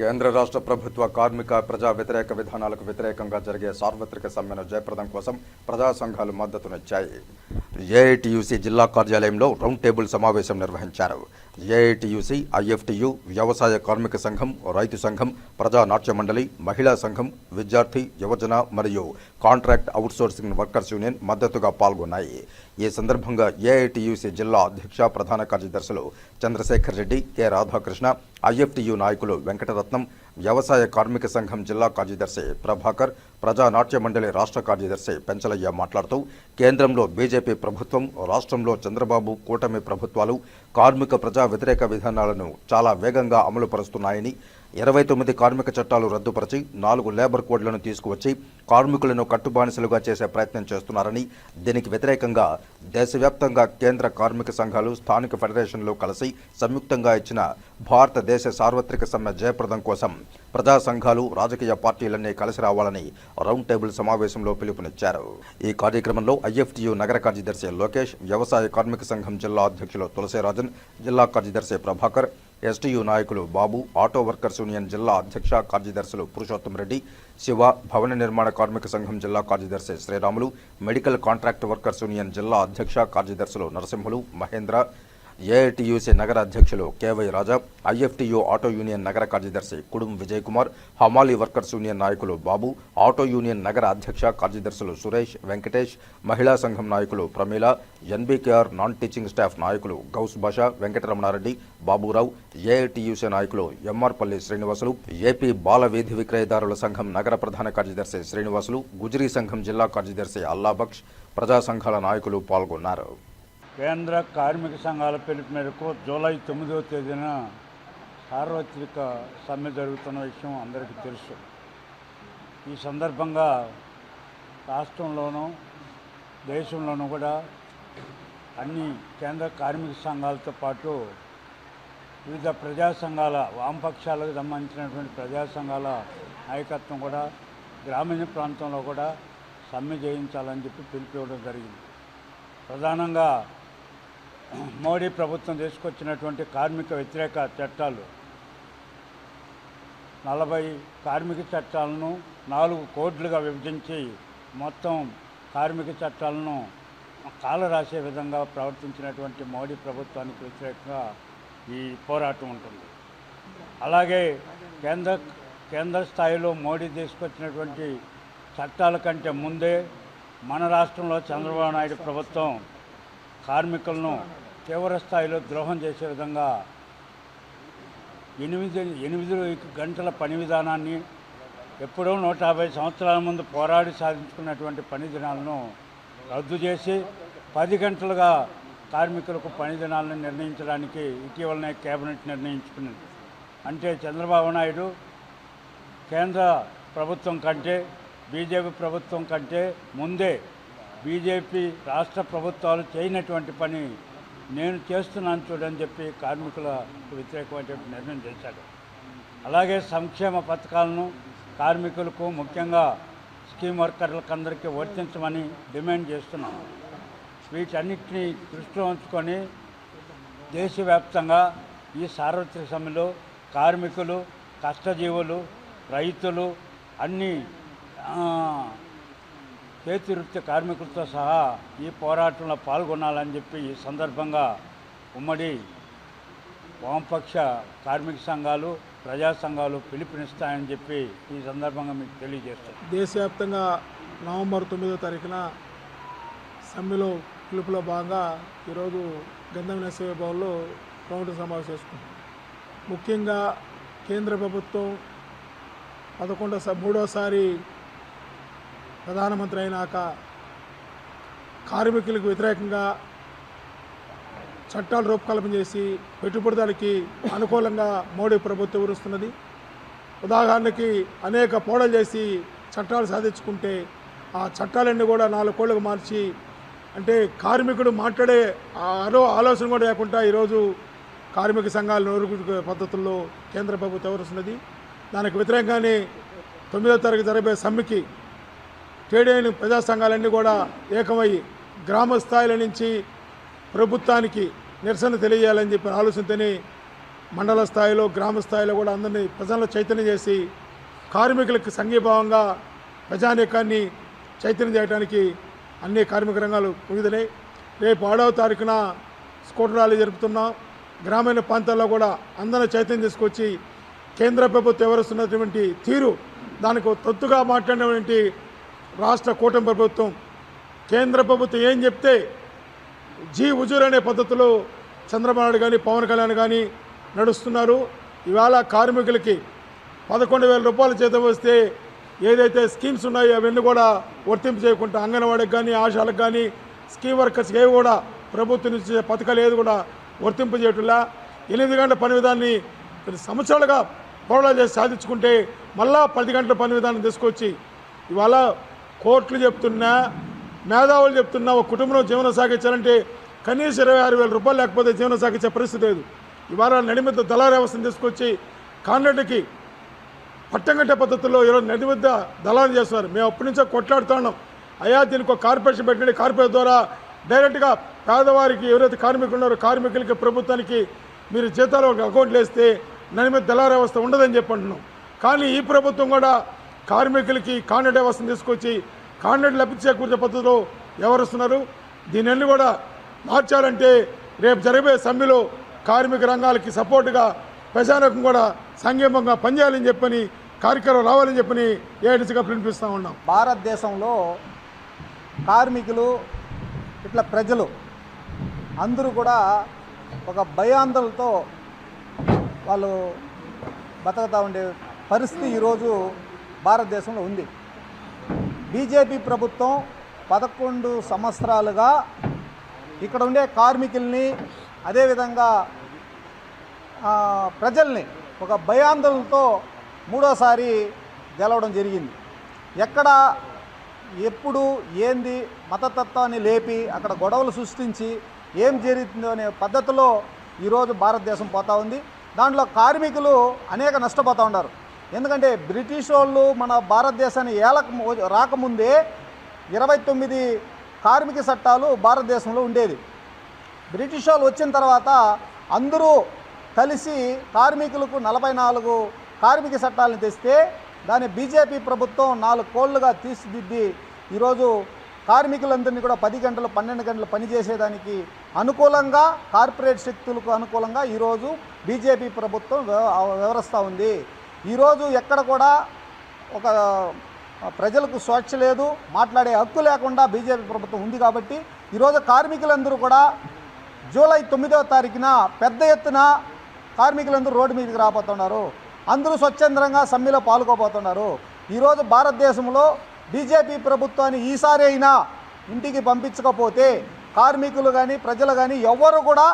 కేంద్ర రాష్ట్ర ప్రభుత్వ కార్మిక ప్రజా వ్యతిరేక విధానాలకు వ్యతిరేకంగా జరిగే సార్వత్రిక సమ్మెను జయప్రదం కోసం ప్రజా సంఘాలు మద్దతునిచ్చాయి. ఏఐటియుసి జిల్లా కార్యాలయంలో రౌండ్ టేబుల్ సమావేశం నిర్వహించారు. ఏఐటియుసి ఐఎఫ్టియు వ్యవసాయ కార్మిక సంఘం రైతు సంఘం ప్రజా నాట్య మండలి మహిళా సంఘం విద్యార్థి యువజన మరియు కాంట్రాక్ట్ అవుట్సోర్సింగ్ వర్కర్స్ యూనియన్ మద్దతుగా పాల్గొన్నాయి. ఈ సందర్భంగా ఏఐటియుసి జిల్లా అధ్యక్ష ప్రధాన కార్యదర్శులు చంద్రశేఖర్ రెడ్డి కె రాధాకృష్ణ ఐఎఫ్టియు నాయకులు వెంకటరత్నం వ్యవసాయ కార్మిక సంఘం జిల్లా కార్యదర్శి ప్రభాకర్ ప్రజా నాట్య మండలి రాష్ట్ర కార్యదర్శి పెంచలయ్య మాట్లాడుతూ కేంద్రంలో బీజేపీ ప్రభుత్వం రాష్ట్రంలో చంద్రబాబు కూటమి ప్రభుత్వాలు కార్మిక ప్రజా వ్యతిరేక విధానాలను చాలా వేగంగా అమలుపరుస్తున్నాయని ఇరవై తొమ్మిది కార్మిక చట్టాలు రద్దుపరిచి నాలుగు లేబర్ కోడ్లను తీసుకువచ్చి కార్మికులను కట్టుబానిసలుగా చేసే ప్రయత్నం చేస్తున్నారని దీనికి వ్యతిరేకంగా దేశవ్యాప్తంగా కేంద్ర కార్మిక సంఘాలు స్థానిక ఫెడరేషన్లు కలిసి సంయుక్తంగా ఇచ్చిన భారతదేశ సార్వత్రిక సమ్మె జయప్రదం కోసం ప్రజా సంఘాలు రాజకీయ పార్టీలన్నీ కలిసి రావాలని రౌండ్ టేబుల్ సమావేశంలో పిలుపునిచ్చారు. ఈ కార్యక్రమంలో ఐఎఫ్టియు నగర కార్యదర్శి లోకేష్ వ్యవసాయ కార్మిక సంఘం జిల్లా అధ్యక్షులు తులసిరాజన్ జిల్లా కార్యదర్శి ప్రభాకర్ ఎస్టీయూ నాయకులు బాబు ఆటో వర్కర్స్ యూనియన్ జిల్లా అధ్యక్ష కార్యదర్శులు పురుషోత్తం రెడ్డి శివ భవన నిర్మాణ కార్మిక సంఘం జిల్లా కార్యదర్శి Sriramulu medical contract workers union జిల్లా అధ్యక్ష కార్యదర్శులు నరసింహులు మహేంద్ర ఏఐటియుసి నగర అధ్యక్షులు KY Raja IFTU auto union నగర కార్యదర్శి కుడుం విజయ్ కుమార్ హమాలి వర్కర్స్ యూనియన్ నాయకులు బాబు ఆటో యూనియన్ నగర అధ్యక్ష కార్యదర్శులు సురేష్ వెంకటేష్ మహిళా సంఘం నాయకులు Pramila NBKR non teaching staff నాయకులు గౌస్ బాషా వెంకటరమణారెడ్డి బాబురావు ఏఐటియుసి నాయకులు ఎంఆర్పల్లి శ్రీనివాసులు ఏపీ బాల వీధి విక్రయదారుల సంఘం నగర ప్రధాన కార్యదర్శి శ్రీనివాసులు గుజరీ సంఘం జిల్లా కార్యదర్శి అల్లాబక్ష్ ప్రజా సంఘాల నాయకులు పాల్గొన్నారు. కేంద్ర కార్మిక సంఘాల పిలుపు మేరకు జూలై తొమ్మిదవ తేదీన సార్వత్రిక సమ్మె జరుగుతున్న విషయం అందరికీ తెలుసు. ఈ సందర్భంగా రాష్ట్రంలోనూ దేశంలోనూ కూడా అన్ని కేంద్ర కార్మిక సంఘాలతో పాటు వివిధ ప్రజా సంఘాల వామపక్షాలకు సంబంధించినటువంటి ప్రజా సంఘాల నాయకత్వం కూడా గ్రామీణ ప్రాంతంలో కూడా సమ్మె చేయించాలని చెప్పి పిలిపివ్వడం జరిగింది. ప్రధానంగా మోడీ ప్రభుత్వం తీసుకొచ్చినటువంటి కార్మిక వ్యతిరేక చట్టాలు నలభై కార్మిక చట్టాలను నాలుగు కోడ్లుగా విభజించి మొత్తం కార్మిక చట్టాలను కాల రాసే విధంగా ప్రవర్తించినటువంటి మోడీ ప్రభుత్వానికి వ్యతిరేకంగా ఈ పోరాటం ఉంటుంది. అలాగే కేంద్ర కేంద్ర స్థాయిలో మోడీ తీసుకొచ్చినటువంటి చట్టాల కంటే ముందే మన రాష్ట్రంలో చంద్రబాబు నాయుడు ప్రభుత్వం కార్మికులను తీవ్ర స్థాయిలో ద్రోహం చేసే విధంగా ఎనిమిది ఎనిమిది గంటల పని విధానాన్ని ఎప్పుడో నూట యాభై సంవత్సరాల ముందు పోరాడి సాధించుకున్నటువంటి పని దినాలను రద్దు చేసి పది గంటలుగా కార్మికులకు పని దినాలను నిర్ణయించడానికి ఇటీవలనే కేబినెట్ నిర్ణయించుకున్నది. అంటే చంద్రబాబు నాయుడు కేంద్ర ప్రభుత్వం కంటే బీజేపీ ప్రభుత్వం కంటే ముందే బీజేపీ రాష్ట్ర ప్రభుత్వాలు చేయనటువంటి పని నేను చేస్తున్నాను చూడని చెప్పి కార్మికులకు వ్యతిరేకమైనటువంటి నిర్ణయం చేశాడు. అలాగే సంక్షేమ పథకాలను కార్మికులకు ముఖ్యంగా స్కీమ్ వర్కర్లకు అందరికీ వర్తించమని డిమాండ్ చేస్తున్నాం. వీటన్నిటిని దృష్టిలో ఉంచుకొని దేశవ్యాప్తంగా ఈ సార్వత్రిక సమ్మెలో కార్మికులు కష్టజీవులు రైతులు అన్ని వృత్తి కార్మికులతో సహా ఈ పోరాటంలో పాల్గొనాలని చెప్పి ఈ సందర్భంగా ఉమ్మడి వామపక్ష కార్మిక సంఘాలు ప్రజా సంఘాలు పిలుపునిస్తాయని చెప్పి ఈ సందర్భంగా మీకు తెలియజేస్తాను దేశవ్యాప్తంగా నవంబర్ తొమ్మిదో తారీఖున సమ్మెలో పిలుపులో భాగంగా ఈరోజు గంధం నేసవే భవన్లో రౌండ్ సమావేశం చేసుకుంటాం. ముఖ్యంగా కేంద్ర ప్రభుత్వం పదకొండో మూడోసారి ప్రధానమంత్రి అయినాక కార్మికులకు వ్యతిరేకంగా చట్టాలు రూపకల్పన చేసి పెట్టుబడిదారులకి అనుకూలంగా మోడీ ప్రభుత్వం వివరిస్తున్నది. ఉదాహరణకి అనేక పోడలు చేసి చట్టాలు సాధించుకుంటే ఆ చట్టాలన్నీ కూడా నాలుగు కోళ్ళకు మార్చి అంటే కార్మికుడు మాట్లాడే ఆ ఆలోచన కూడా లేకుండా ఈరోజు కార్మిక సంఘాలు నోరు పద్ధతుల్లో కేంద్ర ప్రభుత్వం వివరిస్తున్నది. దానికి వ్యతిరేకంగానే తొమ్మిదో తరగతి జరిపే సమ్మెకి ట్రేడ్ యూనియన్ ప్రజా సంఘాలన్నీ కూడా ఏకమై గ్రామ స్థాయిల నుంచి ప్రభుత్వానికి నిరసన తెలియజేయాలని చెప్పిన ఆలోచనతోనే మండల స్థాయిలో గ్రామ స్థాయిలో కూడా అందరినీ ప్రజలను చైతన్యం చేసి కార్మికులకు సంఘీభావంగా ప్రజానీకాన్ని చైతన్యం చేయడానికి అన్ని కార్మిక రంగాలు ముగిదినాయి రేపు ఆడవ తారీఖున స్కూటర్ ర్యాలీ జరుపుతున్నాం. గ్రామీణ ప్రాంతాల్లో కూడా అందరిని చైతన్యం తీసుకొచ్చి కేంద్ర ప్రభుత్వం ఎవరుస్తున్నటువంటి తీరు దానికి తొత్తుగా మాట్లాడినటువంటి రాష్ట్ర కూటమి ప్రభుత్వం కేంద్ర ప్రభుత్వం ఏం చెప్తే జీ హుజూర్ అనే పద్ధతిలో చంద్రబాబు నాయుడు కానీ పవన్ కళ్యాణ్ కానీ నడుస్తున్నారు. ఇవాళ కార్మికులకి పదకొండు వేల రూపాయల జీతం వస్తే ఏదైతే స్కీమ్స్ ఉన్నాయో అవన్నీ కూడా వర్తింపు చేయకుండా అంగన్వాడికి కానీ ఆశాలకు కానీ స్కీమ్ వర్కర్స్కి ఏవి కూడా ప్రభుత్వం నుంచి పథకాలు ఏది కూడా వర్తింపు చేయట్లా. ఎనిమిది గంటల పని విధాన్ని కొన్ని సంవత్సరాలుగా పోరాటాలు చేసి సాధించుకుంటే మళ్ళా పది గంటల పని విధానం తీసుకొచ్చి ఇవాళ కోర్టులు చెప్తున్నా మేధావులు చెప్తున్నా ఒక కుటుంబంలో జీవనం సాగించాలంటే కనీసం ఇరవై ఆరు వేల రూపాయలు లేకపోతే జీవనం సాగించే పరిస్థితి లేదు. ఇవాళ నడిమిద్ద దళారీ వ్యవస్థను తీసుకొచ్చి కాన్రెడ్డికి పట్టంగట్టే పద్ధతుల్లో ఈరోజు నడిమిద్ద దళాలు చేస్తున్నారు. మేము అప్పటి నుంచో కొట్లాడుతున్నాం అయ్యా దీనికి ఒక కార్పొరేషన్ పెట్టండి. కార్పొరేషన్ ద్వారా డైరెక్ట్గా పేదవారికి ఎవరైతే కార్మికులు ఉన్నారో కార్మికులకి ప్రభుత్వానికి మీరు జీతాలు ఒక అకౌంట్లు వేస్తే నడిమిద్ద దళార దళారీ వ్యవస్థ ఉండదని చెప్పి అంటున్నాం. కానీ ఈ ప్రభుత్వం కూడా కార్మికులకి కాంట్రాక్ట్ వ్యవస్థను తీసుకొచ్చి కాంట్రాక్ట్ లభించే చేకూర్చే పద్ధతిలో వస్తున్నారు దీనిని కూడా మార్చాలంటే రేపు జరగబోయే సమ్మెలో కార్మిక రంగాలకి సపోర్టుగా ప్రజానకం కూడా సంక్షేమంగా పనిచేయాలని చెప్పని కార్యక్రమం రావాలని చెప్పని ఏడిసిగా పిలిపిస్తూ ఉన్నాం. భారతదేశంలో కార్మికులు ఇట్లా ప్రజలు అందరూ కూడా ఒక భయాందోళనతో వాళ్ళు బతకతా ఉండే పరిస్థితి ఈరోజు భారతదేశంలో ఉంది. బీజేపీ ప్రభుత్వం పదకొండు సంవత్సరాలుగా ఇక్కడ ఉండే కార్మికుల్ని అదేవిధంగా ప్రజల్ని ఒక భయాందోళనతో మూడోసారి గెలవడం జరిగింది. ఎక్కడ ఎప్పుడు ఏంది మతతత్వాన్ని లేపి అక్కడ గొడవలు సృష్టించి ఏం జరుగుతుందో అనే పద్ధతిలో ఈరోజు భారతదేశం పోతా ఉంది. దాంట్లో కార్మికులు అనేక నష్టపోతూ ఉన్నారు. ఎందుకంటే బ్రిటిష్ వాళ్ళు మన భారతదేశాన్ని ఏలక రాకముందే ఇరవై తొమ్మిది కార్మిక చట్టాలు భారతదేశంలో ఉండేది బ్రిటిష్ వాళ్ళు వచ్చిన తర్వాత అందరూ కలిసి కార్మికులకు నలభై నాలుగు కార్మిక చట్టాలను తెస్తే దాన్ని బీజేపీ ప్రభుత్వం నాలుగు కోళ్ళుగా తీర్చిదిద్ది ఈరోజు కార్మికులందరినీ కూడా పది గంటలు పన్నెండు గంటలు పనిచేసేదానికి అనుకూలంగా కార్పొరేట్ శక్తులకు అనుకూలంగా ఈరోజు బీజేపీ ప్రభుత్వం వివరిస్తూ వ్యవహరిస్తూ ఉంది. ఈరోజు ఎక్కడ కూడా ఒక ప్రజలకు స్వేచ్ఛ లేదు మాట్లాడే హక్కు లేకుండా బీజేపీ ప్రభుత్వం ఉంది కాబట్టి ఈరోజు కార్మికులందరూ కూడా జూలై తొమ్మిదవ తారీఖున పెద్ద ఎత్తున కార్మికులందరూ రోడ్డు మీదకి రాబోతున్నారు. అందరూ స్వచ్ఛందంగా సమ్మెలో పాల్గొపోతున్నారు ఈరోజు భారతదేశంలో బీజేపీ ప్రభుత్వాన్ని ఈసారి అయినా ఇంటికి పంపించకపోతే కార్మికులు కానీ ప్రజలు కానీ ఎవ్వరు కూడా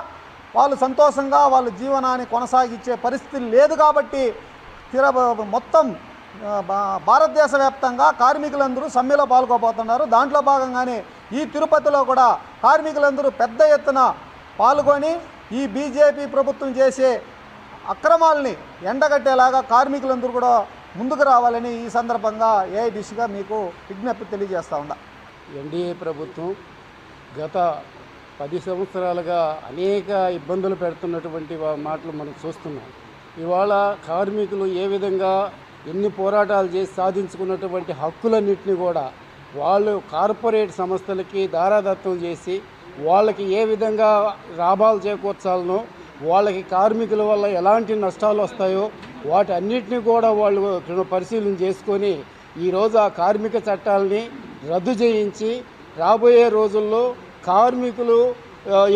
వాళ్ళు సంతోషంగా వాళ్ళ జీవనాన్ని కొనసాగించే పరిస్థితి లేదు కాబట్టి తిర మొత్తం భా- భారతదేశ వ్యాప్తంగా కార్మికులందరూ సమ్మెలో పాల్గొపోతున్నారు. దాంట్లో భాగంగానే ఈ తిరుపతిలో కూడా కార్మికులందరూ పెద్ద ఎత్తున పాల్గొని ఈ బీజేపీ ప్రభుత్వం చేసే అక్రమాలని ఎండగట్టేలాగా కార్మికులందరూ కూడా ముందుకు రావాలని ఈ సందర్భంగా ఏ దిశగా మీకు విజ్ఞప్తి తెలియజేస్తా ఉందా ఎన్డీఏ ప్రభుత్వం గత పది సంవత్సరాలుగా అనేక ఇబ్బందులు పెడుతున్నటువంటి మాటలు మనం చూస్తున్నాం. ఇవాళ కార్మికులు ఏ విధంగా ఎన్ని పోరాటాలు చేసి సాధించుకున్నటువంటి హక్కులన్నింటినీ కూడా వాళ్ళు కార్పొరేట్ సంస్థలకి దారాదత్తం చేసి వాళ్ళకి ఏ విధంగా లాభాలు చేకూర్చాలనో వాళ్ళకి కార్మికుల వల్ల ఎలాంటి నష్టాలు వస్తాయో వాటి అన్నిటినీ కూడా వాళ్ళు పరిశీలన చేసుకొని ఈరోజు ఆ కార్మిక చట్టాలని రద్దు చేయించి రాబోయే రోజుల్లో కార్మికులు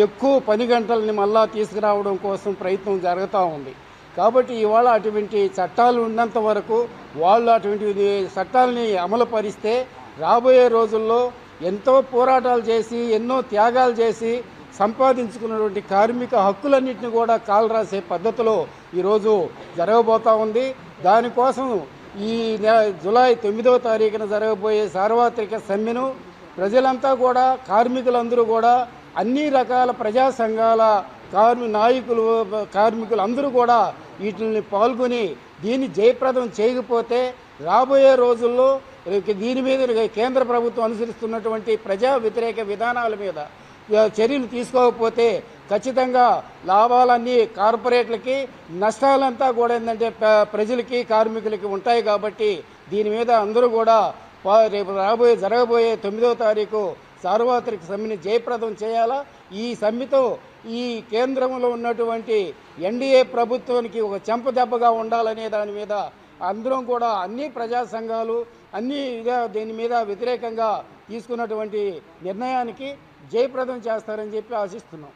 ఎక్కువ పని గంటలని మళ్ళా తీసుకురావడం కోసం ప్రయత్నం జరుగుతూ ఉంది. కాబట్టి ఇవాళ అటువంటి చట్టాలు ఉన్నంత వరకు వాళ్ళు అటువంటి చట్టాలని అమలుపరిస్తే రాబోయే రోజుల్లో ఎంతో పోరాటాలు చేసి ఎన్నో త్యాగాలు చేసి సంపాదించుకున్నటువంటి కార్మిక హక్కులన్నింటిని కూడా కాలరాసే పద్ధతిలో ఈరోజు జరగబోతూ ఉంది. దానికోసం ఈ జులై జూలై తొమ్మిదవ తారీఖున జరగబోయే సార్వత్రిక సమ్మెను ప్రజలంతా కూడా కార్మికులందరూ కూడా అన్ని రకాల ప్రజా సంఘాల కార్మి నాయకులు కార్మికులు అందరూ కూడా వీటిని పాల్గొని దీన్ని జయప్రదం చేయకపోతే రాబోయే రోజుల్లో దీని మీద కేంద్ర ప్రభుత్వం అనుసరిస్తున్నటువంటి ప్రజా వ్యతిరేక విధానాల మీద చర్యలు తీసుకోకపోతే ఖచ్చితంగా లాభాలన్నీ కార్పొరేట్లకి నష్టాలంతా కూడా ఏంటంటే ప్రజలకి కార్మికులకి ఉంటాయి కాబట్టి దీని మీద అందరూ కూడా రేపు రాబోయే జరగబోయే తొమ్మిదవ తారీఖు సార్వత్రిక సమ్మెని జయప్రదం చేయాలా? ఈ సమ్మెతో ఈ కేంద్రంలో ఉన్నటువంటి ఎన్డీఏ ప్రభుత్వానికి ఒక చెంపదెబ్బగా ఉండాలనే దాని మీద అందరం కూడా అన్ని ప్రజా సంఘాలు అన్ని దీని మీద వ్యతిరేకంగా తీసుకున్నటువంటి నిర్ణయానికి జయప్రదం చేస్తారని చెప్పి ఆశిస్తున్నాం.